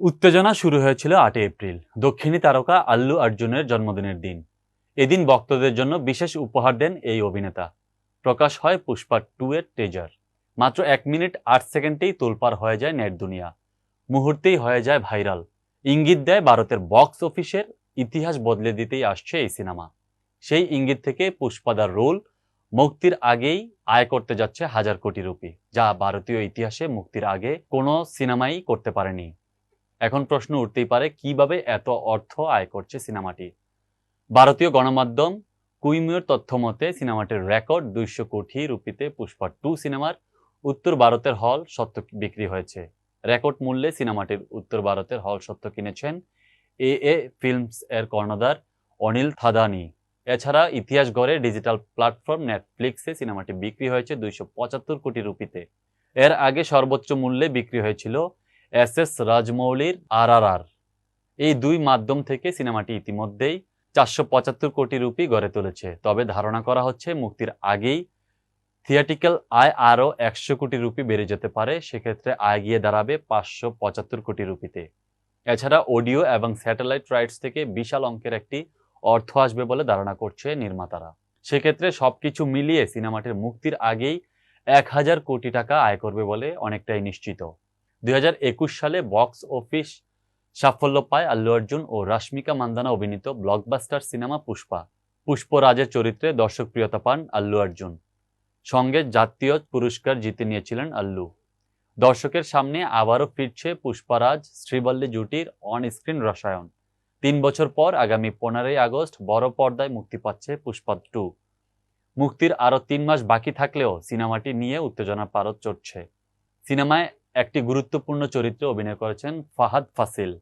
উত্তেজনা শুরু হয়েছিল আটই এপ্রিল, দক্ষিণী তারকা আল্লু অর্জুনের জন্মদিনের দিন। এদিন ভক্তদের জন্য বিশেষ উপহার দেন এই অভিনেতা। প্রকাশ হয় পুষ্পা টু এর টেজার মাত্র এক মিনিট আট সেকেন্ডেই তোলপার হয়ে যায় নেট দুনিয়া। মুহূর্তেই হয়ে যায় ভাইরাল। ইঙ্গিত দেয় ভারতের বক্স অফিসের ইতিহাস বদলে দিতেই আসছে এই সিনেমা। সেই ইঙ্গিত থেকে পুষ্পাদার রোল মুক্তির আগেই আয় করতে যাচ্ছে হাজার কোটি রুপি, যা ভারতীয় ইতিহাসে মুক্তির আগে কোনো সিনেমাই করতে পারেনি। এখন প্রশ্ন উঠতেই পারে, কীভাবে এত অর্থ আয় করছে সিনেমাটি? ভারতীয় গণমাধ্যম কুইমিওর তথ্য মতে, সিনেমাটির রেকর্ড দুইশো কোটি রুপিতে পুষ্পা টু সিনেমার উত্তর ভারতের হল সত্য বিক্রি হয়েছে। রেকর্ড মূল্যে সিনেমাটির উত্তর ভারতের হল সত্য কিনেছেন এ এ ফিল্মস এর কর্ণধার অনিল থাদানি। এছাড়া ইতিহাস গড়ে ডিজিটাল প্ল্যাটফর্ম নেটফ্লিক্সে সিনেমাটি বিক্রি হয়েছে দুইশো পঁচাত্তর কোটি রুপিতে। এর আগে সর্বোচ্চ মূল্যে বিক্রি হয়েছিল এস এস রাজমৌলির আর আর এই দুই মাধ্যম থেকে সিনেমাটি ইতিমধ্যেই চারশো পঁচাত্তর কোটি রুপি গড়ে তুলেছে। তবে ধারণা করা হচ্ছে মুক্তির আগেই থিয়েটিক্যাল আয় আরও একশো কোটি রুপি বেড়ে যেতে পারে, সেক্ষেত্রে আয় গিয়ে দাঁড়াবে পাঁচশো পঁচাত্তর কোটি রুপিতে। এছাড়া অডিও এবং স্যাটেলাইট রাইটস থেকে বিশাল অঙ্কের একটি অর্থ আসবে বলে ধারণা করছে নির্মাতারা। সেক্ষেত্রে সবকিছু মিলিয়ে সিনেমাটির মুক্তির আগেই এক হাজার কোটি টাকা আয় করবে বলে অনেকটাই নিশ্চিত। দুই হাজার একুশ সালে বক্স অফিস সাফল্য পায় আল্লু অর্জুন ও রাশ্মিকা মান্দানা অভিনীত ব্লকবাস্টার সিনেমা পুষ্পা। পুষ্পরাজের চরিত্রে দর্শকপ্রিয়তা পান আল্লু অর্জুন। সঙ্গে জাতীয় পুরস্কার জিতে নিয়েছিলেন আল্লু। দর্শকের সামনে আবারও ফিরছে পুষ্পারাজ, শ্রীবল্লী জুটির অন স্ক্রিন রসায়ন। তিন বছর পর আগামী পনেরোই আগস্ট বড় পর্দায় মুক্তি পাচ্ছে পুষ্পা টু। মুক্তির আরও তিন মাস বাকি থাকলেও সিনেমাটি নিয়ে উত্তেজনা পারদ চড়ছে। সিনেমায় একটি গুরুত্বপূর্ণ চরিত্রে অভিনয় করেছেন ফাহাদ ফাসিল।